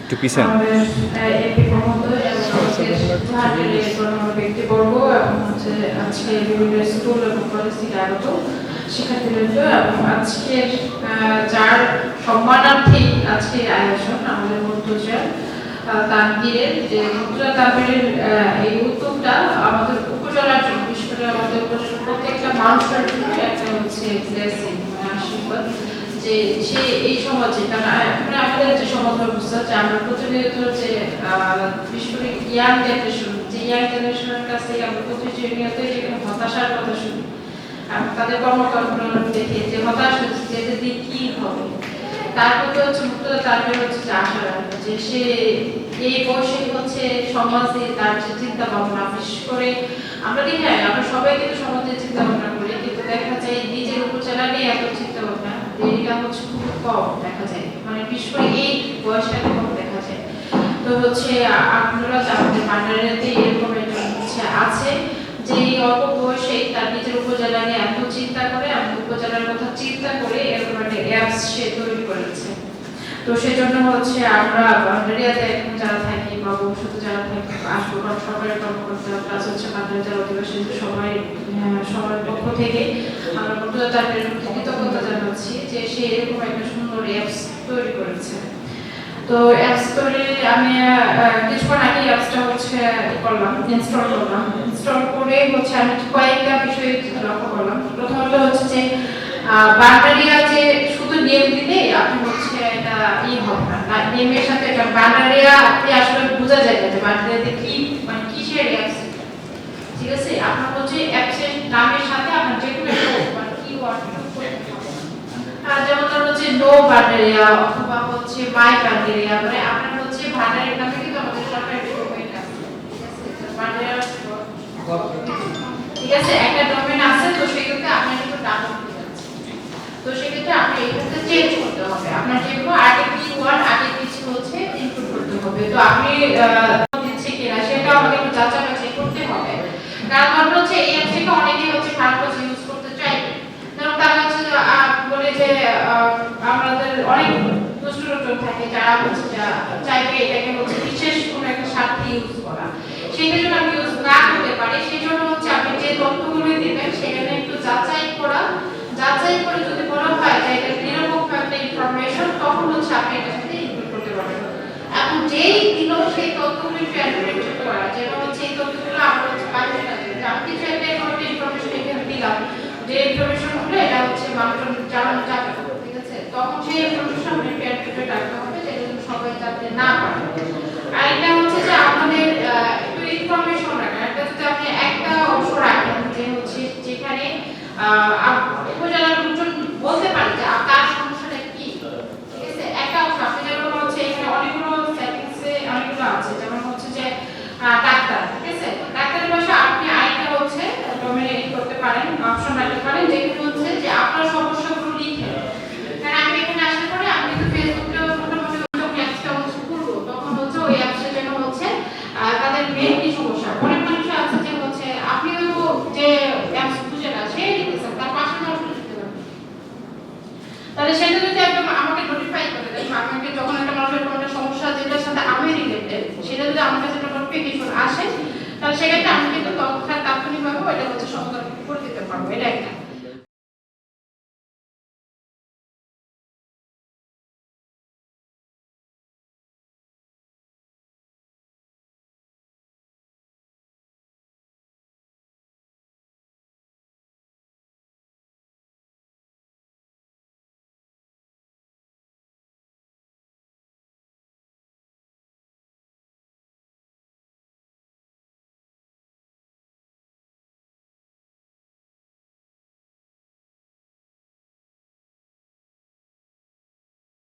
একটু পিছন। ব্যক্তিবর্গ আজকে যার সম্মানার্থে আজকের আয়োজন আমাদের যে এই উদ্যোগটা আমাদের উপজেলার জন্য, বিশেষ করে আমাদের প্রত্যেকটা মানুষের জন্য একটা হচ্ছে ব্লেসিং আশীর্বাদ। যে সে এই সমাজে, কারণ আমাদের যে সমাজ আমরা প্রতিনিয়ত যে বিশেষ করে ইয়াং জেনারেশন যে ইয়াং জেনারেশনের কাছ থেকে আমরা প্রতিনিয়ত যেখানে হতাশার কথা শুনি আর তাদের কর্মকাণ্ড দেখে, যে হতাশ হচ্ছে, যে দিয়ে কি হবে। তারপরে হচ্ছে মুক্ত, তারপরে হচ্ছে যে আশা রাখবে, যে সে এই বয়সে হচ্ছে সমাজে তার যে চিন্তা ভাবনা বিশেষ করে আমরা দেখি হ্যাঁ আমরা সবাই কিন্তু সমাজে চিন্তা ভাবনা করি, কিন্তু দেখা যায় নিজের উপজেলা নিয়ে এত চিন্তা ভাবনা এটা হচ্ছে খুব কম, দেখা যায়। মানে বিশেষ করে এই বয়সটাকে কম দেখা যায় তো হচ্ছে আপনারা আমাদের ভান্ডারিতে এরকম একটা হচ্ছে আছে যে এই অল্প বয়সে তার নিজের উপজেলা নিয়ে এত চিন্তা করে এমন উপজেলার কথা চিন্তা করে এরকম একটা অ্যাপস সে তৈরি করেছে। তো সেজন্য হচ্ছে আমরা ভান্ডারিয়াতে এখন যারা থাকি বা ভবিষ্যতে যারা থাকি আসব কারণ সরকারি কর্মকর্তা প্লাস হচ্ছে ভান্ডারি যারা অধিবাসী সবাই আহ, সবার পক্ষ থেকে আমরা বন্ধুরা তার কৃতজ্ঞতা জানাচ্ছি যে সে এরকম একটা সুন্দর অ্যাপস তৈরি করেছে। তো অ্যাপস তৈরি আমি কিছুক্ষণ আগে অ্যাপসটা হচ্ছে করলাম ইনস্টল করলাম। ইনস্টল করে হচ্ছে আমি কয়েকটা বিষয় লক্ষ্য করলাম। প্রথমত হচ্ছে যে বান্ডারিয়া যে শুধু নেম দিলে আপনি হচ্ছে এটা ই হবে না। নেমের সাথে একটা বান্ডারিয়া আপনি আসলে বোঝা যায় না যে বান্ডারিয়াতে কি মানে কিসের অ্যাপস ঠিক আছে? আপনার হচ্ছে অ্যাপসের নামের সাথে আপনার যে কোনো একটা মানে কিওয়ার্ড নো বান্ডারিয়া অথবা হচ্ছে মাই বান্ডারিয়া মানে আপনার হচ্ছে ভান্ডারের নামে কিন্তু আমাদের সরকারি ডকুমেন্ট আছে। ঠিক আছে? একটা ডোমেন আছে, তো সেক্ষেত্রে আপনার কিন্তু ডাটা তো সেক্ষেত্রে আপনি এক্ষেত্রে চেঞ্জ করতে হবে। আপনার যেগুলো আগে কিওয়ার্ড আগে কিছু হচ্ছে ইনপুট করতে হবে। তো আপনি দিচ্ছে কিনা সেটা আমাকে একটু যাচাই করতে হবে। কারণ হচ্ছে এই অ্যাপ থেকে অনেকে হচ্ছে খারাপ কাজে ইউজ করতে চাইবে ধরুন তারা হচ্ছে যে, আহ, বলে যে আহ, আমাদের অনেক দুষ্ট লোকজন থাকে যারা হচ্ছে চাইবে এটাকে হচ্ছে বিশেষ কোনো একটা স্বার্থে ইউজ করা। সেটা জন্য আমি ইউজ না করতে পারি সেই জন্য হচ্ছে আপনি যে তথ্যগুলো দিবেন, সেখানে একটু যাচাই করা। যাচাই করে যদি বলা হয় যে এটা নিরপেক্ষ একটা ইনফরমেশন তখন হচ্ছে আপনি এটার সাথে ইনক্লুড করতে পারবেন। এখন যেই দিল সেই তথ্যগুলো একটু করা যেন হচ্ছে এই তথ্যগুলো আমরা হচ্ছে বাইরে না আমি কিছু একটা ইনফরমেশন এখানে দিলাম। যে ইনফরমেশনগুলো এটা হচ্ছে llega